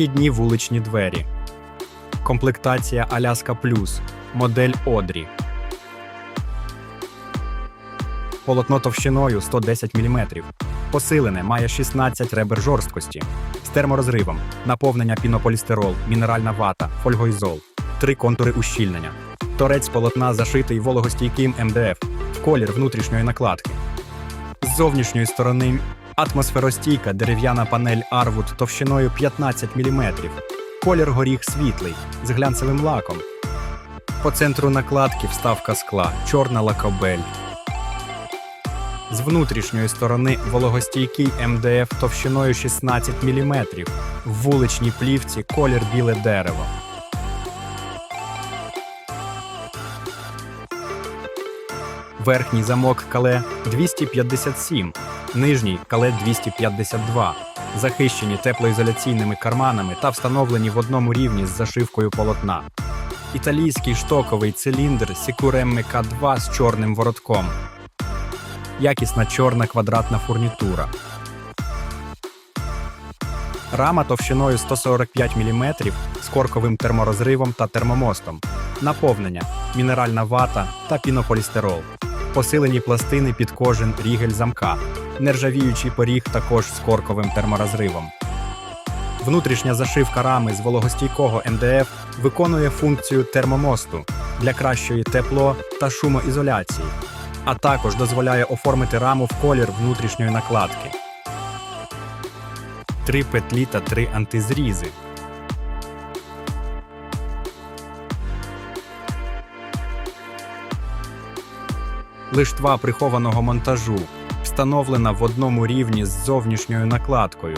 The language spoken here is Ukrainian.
Вхідні вуличні двері. Комплектація Аляска Плюс. Модель Одрі. Полотно товщиною 110 мм. Посилене має 16 ребер жорсткості. З терморозривом. Наповнення пінополістирол, мінеральна вата, фольгоізол. Три контури ущільнення. Торець полотна зашитий вологостійким МДФ в колір внутрішньої накладки. З зовнішньої сторони атмосферостійка дерев'яна панель Arwood товщиною 15 мм. Колір горіх світлий з глянцевим лаком. По центру накладки вставка скла, чорна лакобель. З внутрішньої сторони вологостійкий МДФ товщиною 16 мм. В вуличній плівці колір біле дерево. Верхній замок кале 257, нижній кале 252, захищені теплоізоляційними карманами та встановлені в одному рівні з зашивкою полотна. Італійський штоковий циліндр Sicurem K2 з чорним воротком. Якісна чорна квадратна фурнітура. Рама товщиною 145 мм з корковим терморозривом та термомостом. Наповнення, мінеральна вата та пінополістирол. Посилені пластини під кожен рігель замка. Нержавіючий поріг також з корковим терморозривом. Внутрішня зашивка рами з вологостійкого МДФ виконує функцію термомосту для кращої тепло та шумоізоляції, а також дозволяє оформити раму в колір внутрішньої накладки. Три петлі та три антизрізи. Лиштва прихованого монтажу встановлена в одному рівні з зовнішньою накладкою.